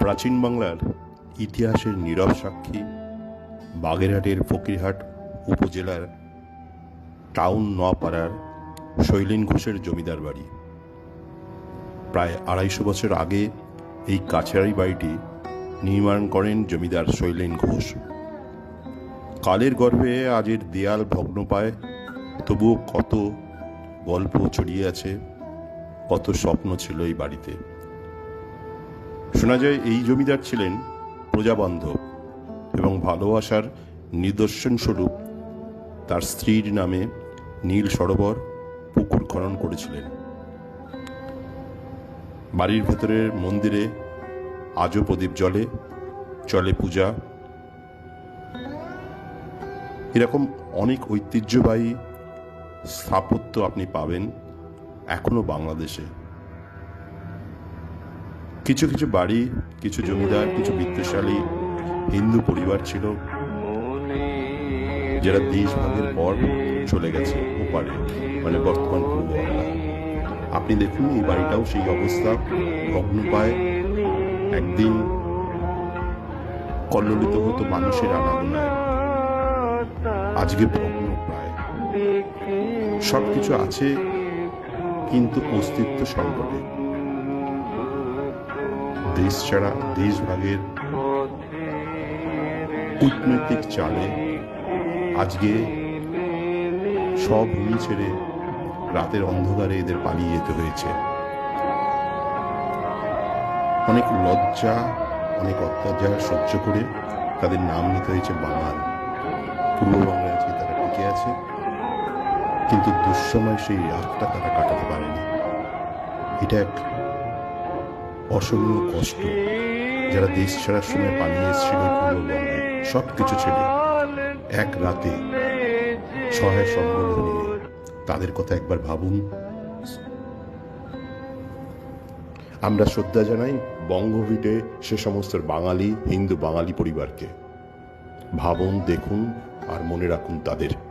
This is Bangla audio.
প্রাচীন বাংলার ইতিহাসের নীরব সাক্ষী বাগেরহাটের ফকিরহাট উপজেলার টাউন নোয়াপাড়ার শৈলেন ঘোষের জমিদার বাড়ি। প্রায় আড়াইশো বছর আগে এই কাছারি বাড়িটি নির্মাণ করেন জমিদার শৈলেন ঘোষ। কালের গর্ভে আজের দেয়াল ভগ্ন পায়, তবুও কত গল্প ছড়িয়ে আছে, কত স্বপ্ন ছিল এই বাড়িতে। শোনা যায়, এই জমিদার ছিলেন প্রজাবান্ধব এবং ভালোবাসার নিদর্শন স্বরূপ তার স্ত্রীর নামে নীল সরোবর পুকুর খনন করেছিলেন। বাড়ির ভেতরের মন্দিরে আজও প্রদীপ জলে চলে পূজা। এরকম অনেক ঐতিহ্যবাহী স্থাপত্য আপনি পাবেন এখনও বাংলাদেশে। কিছু কিছু বাড়ি, কিছু জমিদার, কিছু বিত্তশালী, হিন্দু পরিবার ছিল, যারা দেশভাগের পর চলে গেছে, ওপারে মানে বর্তমান পূর্ব আপনি দেখুন, এই বাড়িটাও সেই অবস্থা, ভগ্ন পায়, একদিন কল্লোলিত হতো মানুষের আনাগোনায়। আজকে ভগ্ন প্রায় সবকিছু আছে, কিন্তু অস্তিত্ব সংকটে। দেশ ছাড়া দেশভাগের কূটনৈতিক চালে আজকে সব ভূমি ছেড়ে রাতের অন্ধকারে এদের পালিয়ে যেতে হয়েছে। অনেক লজ্জা, অনেক অত্যাচার সহ্য করে তাদের নাম নিতে হয়েছে বাঙাল। পূর্ববাংলায় আছে তারা টিকে আছে, কিন্তু দুঃসময় সেই রাতটা তারা কাটাতে পারেনি। এটা এক অসহনীয় কষ্ট যারা দেশ ছাড়ার সময় পালিয়ে এসেছিল সব কিছু ছেড়ে এক রাতে সহায় সম্বল নিয়ে তাদের কথা একবার ভাবুন। আমরা শ্রদ্ধা জানাই বঙ্গভিটে সে সমস্ত বাঙালি, হিন্দু বাঙালি পরিবারকে। ভাবুন, দেখুন আর মনে রাখুন তাদের।